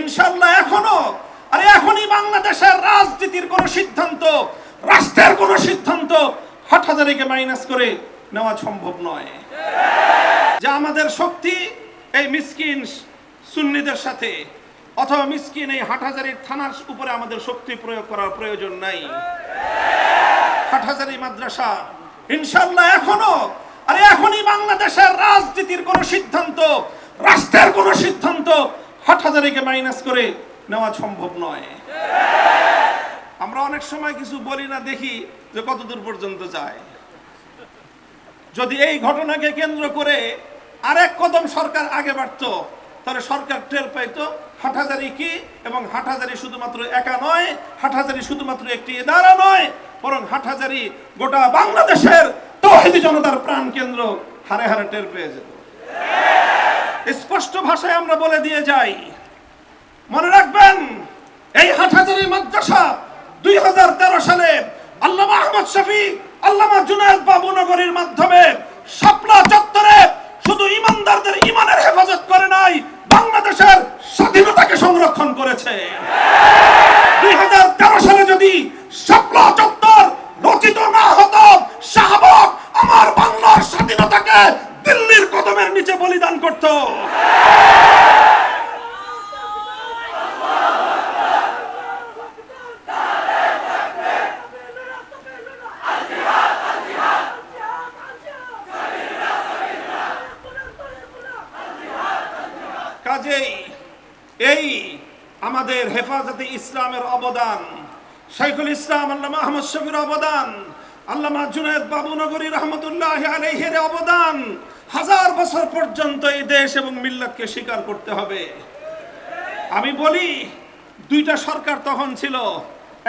ইনশাল্লাহ এখনও, আরে এখনই বাংলাদেশের রাজনীতির কোন সিদ্ধান্ত, রাষ্ট্রের কোন সিদ্ধান্ত হাটহাজারিকে মাইনাস করে নেওয়া সম্ভব নয়। যে আমাদের শক্তি এই মিসকিন সুন্নিদের সাথে, অথবা মিসকিন এই হাটহাজারির থানার উপরে আমাদের শক্তি প্রয়োগ করার প্রয়োজন নাই। হাটহাজারি মাদ্রাসা ইনশাল্লাহ এখনও, আরে এখনই বাংলাদেশের রাজনীতির কোন সিদ্ধান্ত, রাষ্ট্রের কোন সিদ্ধান্ত হাটহাজারিকে মাইনাস করে নেওয়া সম্ভব নয়। আমরা অনেক সময় কিছু বলি না, দেখি যে কতদূর পর্যন্ত যায়। যদি এই ঘটনাকে কেন্দ্র করে আরেক কদম সরকার আগে বাড়ত, তাহলে সরকার টের পাইতো, হাটহাজারি কি এবং হাটহাজারি শুধুমাত্র একা নয়, হাটহাজারি শুধুমাত্র একটি এদারা নয়, বরং হাটহাজারি গোটা বাংলাদেশের তহিদি জনতার প্রাণ কেন্দ্র হারে হারে টের পেয়ে যেত। স্পষ্ট ভাষায় আমরা বলে দিয়ে যাই। মনে রাখবেন, এই হাটহাজারি মাদ্রাসা দুই হাজার তেরো সালে আল্লামা আহমদ শফি, আল্লামা জুনায়দ বাবু নগরীর মাধ্যমে শাপলা চত্বরে শুধু ইমানদারদের ইমানের হেফাজত করে নাই, বাংলাদেশের স্বাধীনতাকে সংরক্ষণ করেছে দুই সালে যদি শাপলা চত্বর রচিত না হতো শাহবাগ আমার বাংলার স্বাধীনতাকে দিল্লির কদমের নিচে বলিদান করতো কাজেই এই আমাদের হেফাজতে ইসলামের অবদান, শাইখুল ইসলাম, আল্লামা আহমদ শফির অবদান, আল্লামা জুনায়দ বাবুনগরী রহমতুল্লাহ আলাইহের অবদান, হাজার বছর পর্যন্ত এই দেশ এবং মিল্লাতকে স্বীকার করতে হবে। আমি বলি, দুইটা সরকার তখন ছিল,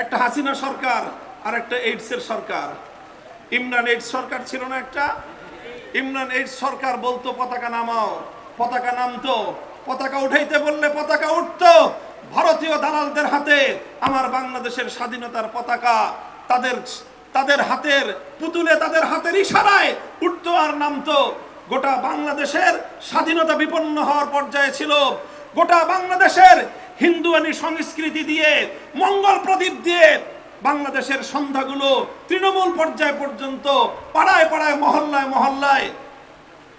একটা হাসিনা সরকার আর একটা এইডসের সরকার। ইমরান এইডস সরকার ছিল না একটা? ইমরান এইডস সরকার বলতো, পতাকা নামাও, পতাকা নামতো পতাকা উঠাইতে বললে পতাকা উঠতো। ভারতীয় দালালদের হাতে আমার বাংলাদেশের স্বাধীনতার পতাকা তাদের তাদের হাতের পুতুলে তাদের হাতের ইশারায় উঠতো আর নামতো। গোটা বাংলাদেশের স্বাধীনতা বিপন্ন হওয়ার পর্যায়ে ছিল। গোটা বাংলাদেশের হিন্দুয়ানি সংস্কৃতি দিয়ে, মঙ্গল প্রদীপ দিয়ে বাংলাদেশের সন্ধ্যাগুলো তৃণমূল পর্যায় পর্যন্ত পাড়ায় পাড়ায়, মহল্লায় মহল্লায়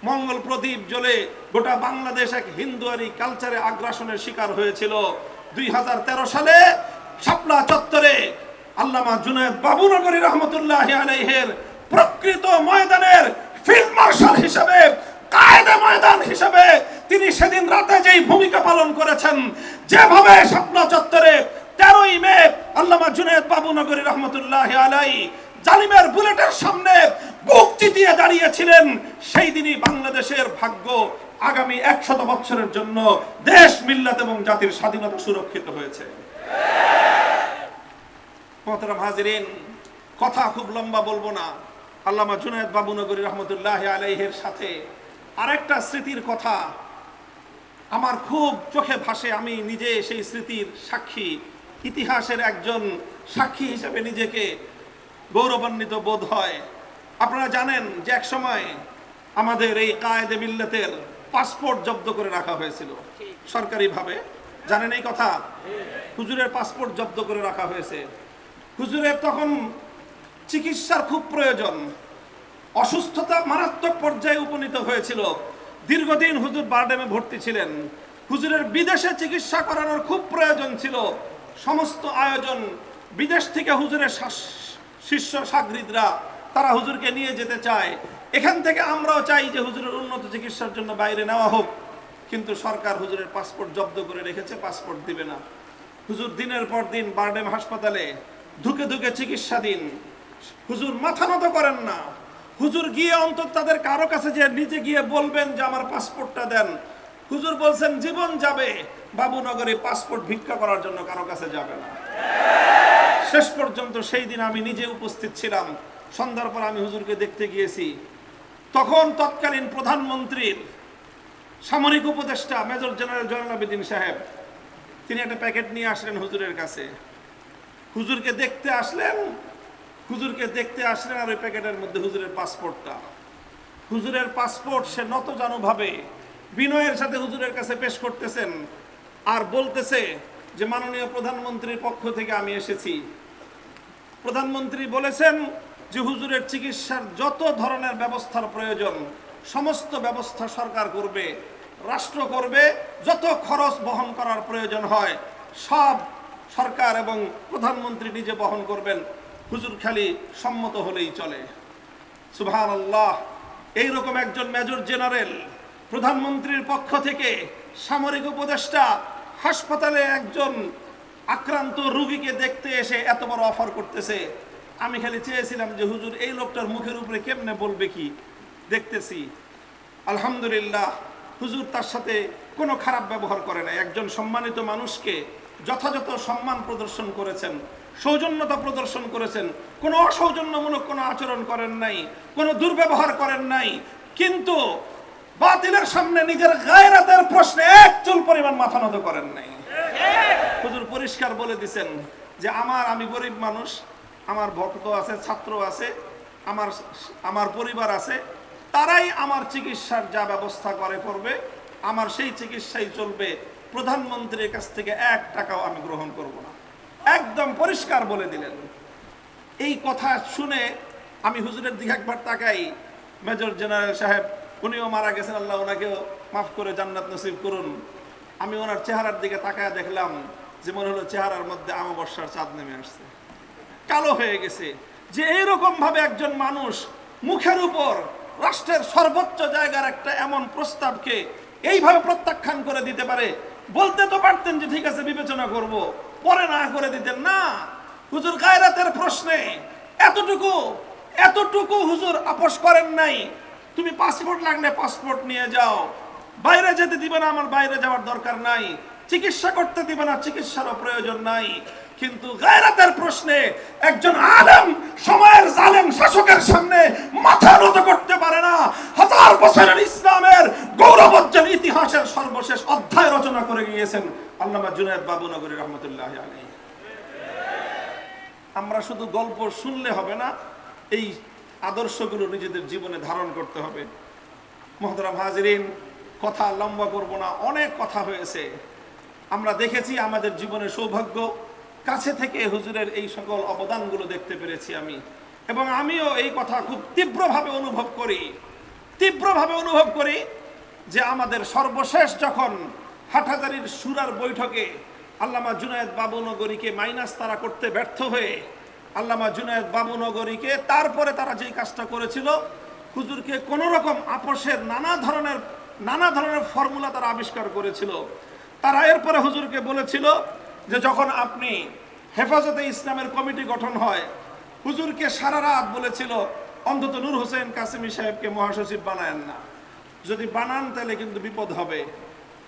মঙ্গল প্রদীপ জ্বলে গোটা বাংলাদেশ এক হিন্দুয়ারি কালচারে আগ্রাসনের শিকার হয়েছিল। দুই হাজার তেরো সালে শাপলা চত্বরে আল্লামা জুনায়দ বাবুনগরী রহমতুল্লাহ আলাইহের প্রকৃত ময়দানের ফিল্ড মার্শাল হিসেবে, কায়দে ময়দান হিসেবে তিনি সেদিন রাতে যেই ভূমিকা পালন করেছেন, যেভাবে শাপলা চত্বরে তেরোই মে আল্লামা জুনায়দ বাবুনগরী রহমতুল্লাহ আলাই জালিমের বুলেটের সামনে বুক চিতিয়ে দাঁড়িয়েছিলেন। সেই দিনই বাংলাদেশের ভাগ্য আগামী একশত বছরের জন্য দেশ, মিল্লাত এবং জাতির স্বাধীনতা সুরক্ষিত হয়েছে। কথা খুব লম্বা বলব না। আল্লামা জুনায়দ বাবুনগরী রহমতুল্লাহ আলাইহের সাথে আরেকটা স্মৃতির কথা। আমার খুব চোখে ভাসে, আমি নিজে সেই স্মৃতির সাক্ষী। ইতিহাসের একজন সাক্ষী হিসেবে নিজেকে গৌরবান্বিত বোধ হয়। আপনারা জানেন যে এক সময় আমাদের এই কায়েদে মিল্লাতের পাসপোর্ট জব্দ করে রাখা হয়েছিল। সরকারিভাবে। জানেন এই কথা? হুজুরের পাসপোর্ট জব্দ করে রাখা হয়েছে। হুজুরের তখন চিকিৎসার খুব প্রয়োজন। অসুস্থতা মারাত্মক পর্যায়ে উপনীত হয়েছিল। দীর্ঘদিন হুজুর বারডেমে ভর্তি ছিলেন। হুজুরের বিদেশে চিকিৎসা করানোর খুব প্রয়োজন ছিল। সমস্ত আয়োজন বিদেশ থেকে হুজুরের শিষ্য সাগরিদরা, তারা হুজুরকে নিয়ে যেতে চায়। এখান থেকে আমরাও চাই যে হুজুরের উন্নত চিকিৎসার জন্য বাইরে নেওয়া হোক। কিন্তু সরকার হুজুরের পাসপোর্ট জব্দ করে রেখেছে, পাসপোর্ট দিবে না। হুজুর দিনের পর দিন বারডেম হাসপাতালে ধুকে ধুকে চিকিৎসা দিন হুজুর মাথা নত করেন না। হুজুর গিয়ে অন্তত তাদের কারও কাছে যে নিজে গিয়ে বলবেন যে আমার পাসপোর্টটা দেন। হুজুর বলছেন, জীবন যাবে। বাবুনগরে পাসপোর্ট ভিক্ষা করার জন্য কারও কাছে যাবে না। শেষ পর্যন্ত সেই দিন আমি নিজে উপস্থিত ছিলাম। সন্ধ্যার পর আমি হুজুরকে দেখতে গিয়েছি। তখন তৎকালীন প্রধানমন্ত্রীর সামরিক উপদেষ্টা মেজর জেনারেল জয়নাল আবেদিন সাহেব, তিনি একটা প্যাকেট নিয়ে আসলেন হুজুরের কাছে। হুজুরকে দেখতে আসলেন, হুজুরকে দেখতে আসলেন আর ওই প্যাকেটের মধ্যে হুজুরের পাসপোর্টটা। হুজুরের পাসপোর্ট সে নত ভাবে বিনয়ের সাথে হুজুরের কাছে পেশ করতেছেন আর বলতেছে যে মাননীয় প্রধানমন্ত্রীর পক্ষ থেকে আমি এসেছি। প্রধানমন্ত্রী বলেছেন যে হুজুরের চিকিৎসার যত ধরনের ব্যবস্থার প্রয়োজন, সমস্ত ব্যবস্থা সরকার করবে, রাষ্ট্র করবে, যত খরচ বহন করার প্রয়োজন হয়, সব সরকার এবং প্রধানমন্ত্রী নিজে বহন করবেন। হুজুর খালি সম্মত হলেই চলে। সুবহান আল্লাহ এইরকম একজন মেজর জেনারেল, প্রধানমন্ত্রীর পক্ষ থেকে সামরিক উপদেষ্টা, হাসপাতালে একজন আক্রান্ত রুগীকে দেখতে এসে এত বড় অফার করতেছে। আমি খালি চেয়েছিলাম যে, হুজুর, এই লোকটার মুখের উপরে কেমনে বলবে কি? দেখতেছি। আলহামদুলিল্লাহ, হুজুর তার সাথে কোনো খারাপ ব্যবহার করে না একজন সম্মানিত মানুষকে যথাযথ সম্মান প্রদর্শন করেছেন, সৌজন্যতা প্রদর্শন করেছেন। কোনো অসৌজন্যমূলক কোনো আচরণ করেন নাই, কোনো দুর্ব্যবহার করেন নাই। কিন্তু বাতিলের সামনে নিজের গায়রাতের প্রশ্নে এক চুল পরিমাণ মাথা নত করেন নাই। পরিষ্কার বলে দিছেন যে আমার, আমি গরিব মানুষ, আমার ভক্ত আছে, ছাত্র আছে, আমার আমার পরিবার আছে, তারাই আমার চিকিৎসার যা ব্যবস্থা করে, করবে, আমার সেই চিকিৎসাই চলবে। প্রধানমন্ত্রীর কাছ থেকে এক টাকাও আমি গ্রহণ করব না। একদম পরিষ্কার বলে দিলেন। এই কথা শুনে আমি হুজুরের দিকে একবার তাকাই। মেজর জেনারেল সাহেব, উনিও মারা গেছেন, আল্লাহ ওনাকেও মাফ করে জান্নাত নসিব করুন। আমি ওনার চেহারার দিকে তাকায় দেখলাম যে মনে হলো চেহারার মধ্যে আমাবস্যার চাঁদ নেমে আসছে। কালো হয়ে গেছে। যে এইরকম ভাবে একজন মানুষ মুখের উপর রাষ্ট্রের সর্বোচ্চ জায়গার একটা এমন প্রস্তাবকে এইভাবে প্রত্যাখ্যান করে দিতে পারে, বলতে তো পারতেন যে ঠিক আছে, বিবেচনা করব। পরে না করে দিতেন না। হুজুর কায়রাতের প্রশ্নে, এতটুকু এতটুকু হুজুর আপোষ করেন নাই। তুমি পাসপোর্ট লাগলে পাসপোর্ট নিয়ে যাও। বাইরে যেতে দিবে না, আমার বাইরে যাওয়ার দরকার নাই। চিকিৎসা করতে দিবে না, চিকিৎসারও প্রয়োজন নাই। কিন্তু গায়রাতের প্রশ্নে একজন আলেম, সময়ের জালেম শাসকের সামনে মাথা নত করতে পারে না। হাজার বছরের ইসলামের গৌরবোজ্জ্বল ইতিহাসের সর্বশেষ অধ্যায় রচনা করে গিয়েছেন আল্লামা জুনায়দ বাবুনগরী রহমতুল্লাহ আলী আমরা শুধু গল্প শুনলে হবে না, এই আদর্শগুলো নিজেদের জীবনে ধারণ করতে হবে। মহতরাম হাজিরিন, কথা লম্বা করব না, অনেক কথা হয়েছে। আমরা দেখেছি আমাদের জীবনের সৌভাগ্য। কাছে থেকে হুজুরের এই সকল অবদানগুলো দেখতে পেরেছি আমি। এবং আমিও এই কথা খুব তীব্রভাবে অনুভব করি। তীব্রভাবে অনুভব করি যে আমাদের সর্বশেষ যখন হাটহাজারির সুরার বৈঠকে আল্লামা জুনায়েদ বাবুনগরীকে মাইনাস তারা করতে ব্যর্থ হয়ে আল্লামা জুনায়েদ বাবুনগরীকে তারপরে তারা যেই কাজটা করেছিল, হুজুরকে কোনো রকম আপোষের নানা ধরনের নানা ধরনের ফর্মুলা তারা আবিষ্কার করেছিল। তারা এরপরে হুজুরকে বলেছিল যে যখন আপনি হেফাজতে ইসলামের কমিটি গঠন হয়, হুজুরকে সারা রাত বলেছিল, অন্তত নূর হোসেন কাসিমি সাহেবকে মহাসচিব বানায়েন না। যদি বানান তাহলে কিন্তু বিপদ হবে।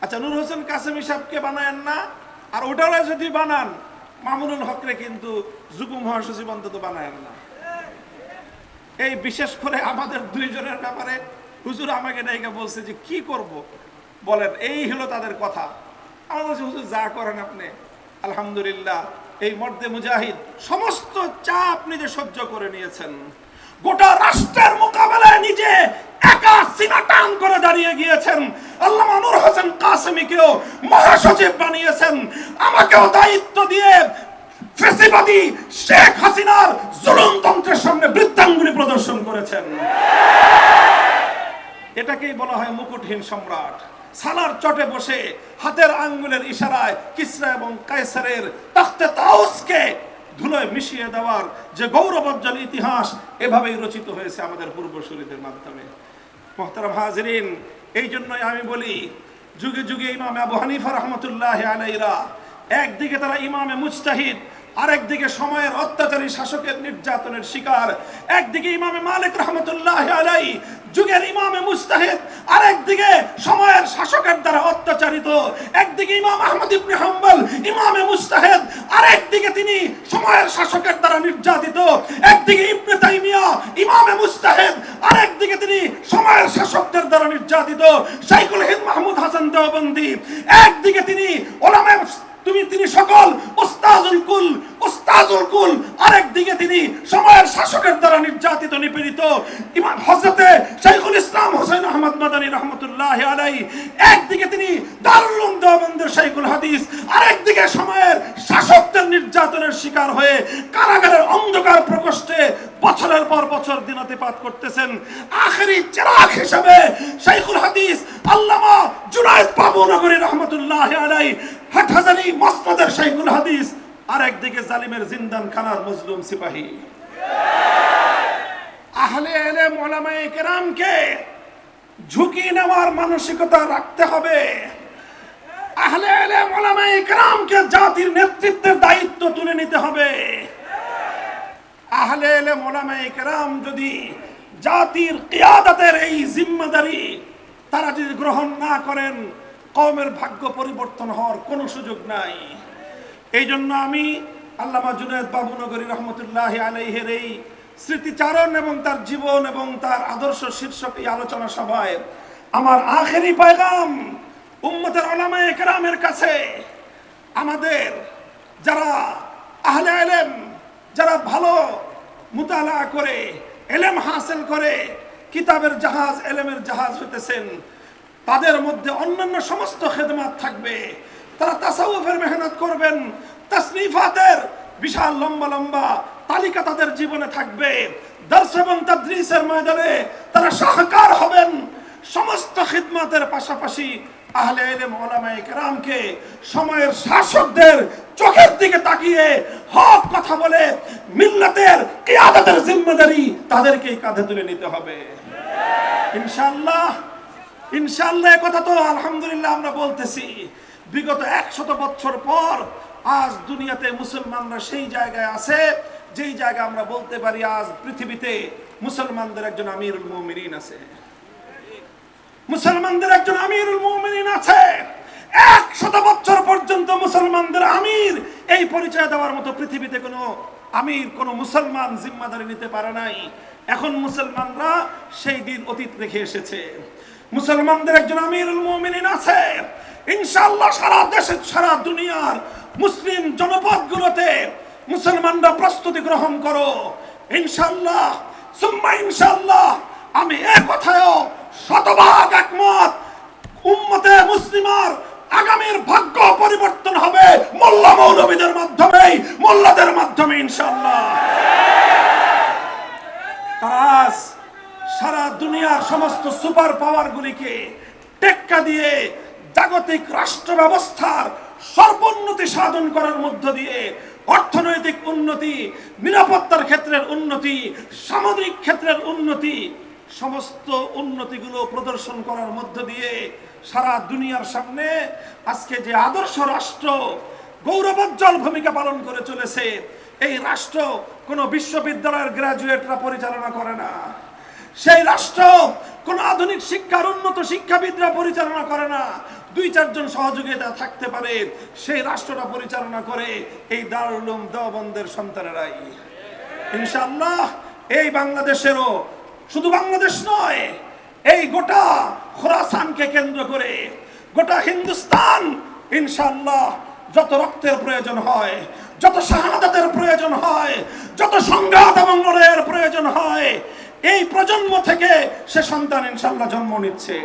আচ্ছা নূর হোসেন কাসিমি সাহেবকে বানায়েন না, আর ওটারা যদি বানান, মামুনুল হকরে কিন্তু যুগ মহাসচিব অন্তত বানায়েন না। এই বিশেষ করে আমাদের দুইজনের ব্যাপারে হুজুর আমাকে নাইকা বলছে যে, কি করব? বলেন, এই হলো তাদের কথা। বলছি, হুজুর, যা করেন আপনি, আলহামদুলিল্লাহ। এই মর্দে মুজাহিদ, সমস্ত চাপ নিজে সহ্য করে নিয়েছেন। গোটা রাষ্ট্রের মোকাবেলায় নিজে একা সিনা টান করে দাঁড়িয়ে গিয়েছেন। আল্লাহ নূর হোসেন কাসেমিকেও মহাসচিব বানিয়েছেন। আমাকেও দায়িত্ব দিয়ে ফেসিবাদী শেখ হাসিনার জুলুমতন্ত্রের সামনে বৃত্তাঙ্গুলি প্রদর্শন করেছেন। এটাকেই বলা হয় মুকুটহীন সম্রাট। সালার চটে বসে হাতের আঙ্গুলের ইশারায় কিসরা এবং কায়সারের তখতে তাউসকে ধুলোয় মিশিয়ে দেওয়ার যে গৌরবোজ্জ্বল ইতিহাস, এভাবেই রচিত হয়েছে আমাদের পূর্বসূরীদের মাধ্যমে। মোহতারাম হাজরিন, এই জন্যই আমি বলি, যুগে যুগে ইমাম আবু হানিফা রহমতুল্লাহ আলাইরা একদিকে তারা ইমামে মুজতাহিদ, আরেকদিকে সময়ের অত্যাচারী শাসকের নির্যাতনের শিকার। একদিকে ইমামে মালিক রহমতুল্লাহ আলাই যুগের ইমামে মুস্তাহিদ আরেকদিকে সময়ের শাসকের দ্বারা অত্যাচারিত একদিকে ইমাম আহমদ ইবনে হাম্বল, ইমামে মুস্তাহেদ আর একদিকে তিনি সময়ের শাসকের দ্বারা নির্যাতিত, একদিকে ইবনে তাইমিয়া, ইমামে মুস্তাহেদ আর একদিকে তিনি সময়ের শাসকদের দ্বারা নির্যাতিত, শাইখুল হিন্দ মাহমুদ হাসান দেওবন্দি, একদিকে তিনি ওলামে তুমি তিনি সকল উস্তাজুল কুল উস্তাজুল কুল আরেকদিকে তিনি সময়ের শাসকের দ্বারা নির্যাতিত, নিপীড়িত ইমাম হযরতে শাইখুল ইসলাম হোসেন আহমদ মাদানী রহমতুল্লাহ আলাই একদিকে তিনি দারুল উলুম দেওবন্দের শাইখুল হাদিস আরেকদিকে সময়ের শাসকদের নির্যাতনের শিকার হয়ে কারাগারের অন্ধকার প্রকোষ্ঠে বছরের পর বছর দিনাতিপাত করতেছেন। আখেরি চেরাগ হিসেবে শাইখুল হাদিস আল্লামা জুনায়েদ বাবু নগরী রহমতুল্লাহ আলাই হাটহাজারি মসনদের শাইখুল হাদিস আর একদিকে জালিমের জিন্দান খানার মজলুম সিপাহী। আহলে এলেম ওলামায়ে কেরামকে ঝুঁকি নেওয়ার মানসিকতা রাখতে হবে। আহলে ওলামায়ে কেরামকে জাতির নেতৃত্বের দায়িত্ব তুলে নিতে হবে। আহলে ওলামায়ে কেরাম যদি জাতির কিয়াদতের এই জিম্মাদারি তারা যদি গ্রহণ না করেন কমের ভাগ্য পরিবর্তন হওয়ার কোনো সুযোগ নাই। এই জন্য আমি আল্লামা জুনায়দ বাবুনগরী রহমতুল্লাহ আলাইহের এই স্মৃতিচারণ এবং তার জীবন এবং তার আদর্শ শীর্ষক এই আলোচনা সভায় আমার আখেরি পায়গাম উম্মতের ওলামায়ে কেরামের কাছে আমাদের যারা আহলে এলেম যারা ভালো মুতালা করে, এলেম হাসিল করে, কিতাবের জাহাজ, এলেমের জাহাজ হইতেছেন, তাদের মধ্যে অন্যান্য সমস্ত খেদমাত থাকবে। তারা তাসাউফের মেহনত করবেন। তাসনিফাতের বিশাল লম্বা লম্বা তালিকা তাদের জীবনে থাকবে। দর্শ এবং তাদ্রিসের ময়দানে তারা সহকার হবেন। সমস্ত খিদমতের পাশাপাশি আহলে সময়ের শাসকদের চোখের দিকে তাকিয়ে হক কথা বলে মিল্লাতের কিয়াদতের জিম্মেদারি কাঁধে তুলে নিতে হবে। ইনশাআল্লাহ ইনশাআল্লাহ কথা তো আলহামদুলিল্লাহ আমরা বলতেছি। বিগত একশত বছর পর আজ দুনিয়াতে মুসলমানরা সেই জায়গায় আছে, যেই জায়গায় আমরা বলতে পারি আজ পৃথিবীতে মুসলমানদের একজন আমিরুল মুমিনিন আছে। মুসলমানদের একজন আমিরুল মুমিনিন আছে। এক শত বছর পর্যন্ত মুসলমানদের আমির এই পরিচয় দেওয়ার মতো পৃথিবীতে কোনো আমির, কোনো মুসলমান জিম্মাদারি নিতে পারে নাই। এখন মুসলমানরা সেই দিন অতীত রেখে এসেছে। মুসলমানদের একজন আমিরুল মুমিনিন আছে। ইনশাআল্লাহ সারা দেশে, সারা দুনিয়ার মুসলিম জনপদগুলোতে মুসলমানরা প্রস্তুতি গ্রহণ করো। ইনশাল্লাহ সুম্মা ইনশাআল্লাহ, আমি এ কথায়ও শতভাগ একমত। উম্মতে মুসলিমার আগামীর ভাগ্য পরিবর্তন হবে মোল্লা মৌলবীদের মাধ্যমে মোল্লাদের মাধ্যমে ইনশাল্লাহ সারা দুনিয়ার সমস্ত সুপার পাওয়ারগুলিকে টেক্কা দিয়ে জাগতিক রাষ্ট্র ব্যবস্থার সর্বোন্নতি সাধন করার মধ্য দিয়ে অর্থনৈতিক উন্নতি, নিরাপত্তার ক্ষেত্রের উন্নতি, সামরিক ক্ষেত্রের উন্নতি, সমস্ত উন্নতিগুলো প্রদর্শন করার মধ্য দিয়ে সারা দুনিয়ার সামনে আজকে যে আদর্শ রাষ্ট্র গৌরবোজ্জ্বল ভূমিকা পালন করে চলেছে, এই রাষ্ট্র কোনো বিশ্ববিদ্যালয়ের গ্রাজুয়েটরা পরিচালনা করে না। সেই রাষ্ট্র কোন আধুনিক শিক্ষার উন্নত শিক্ষাবিদরা পরিচালনা করে না। দুই চারজন সহযোগিতা থাকতে পারে। সেই রাষ্ট্রটা পরিচালনা করে এই দারুলুম দেওবন্দের সন্তানেরাই। ইনশাআল্লাহ এই বাংলাদেশেরও শুধু বাংলাদেশ নয়, এই গোটা খোরাসানকে কেন্দ্র করে গোটা হিন্দুস্তান ইনশাআল্লাহ যত রক্তের প্রয়োজন হয়, যত শাহাদাতের প্রয়োজন হয়, যত সংঘাত এবং লড়াইয়ের প্রয়োজন হয়, এই প্রজন্ম থেকে সে সন্তান ইনশাআল্লাহ জন্ম নিচ্ছে।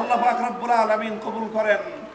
আল্লাহ আকরাবুল আলমিন কবুল করেন।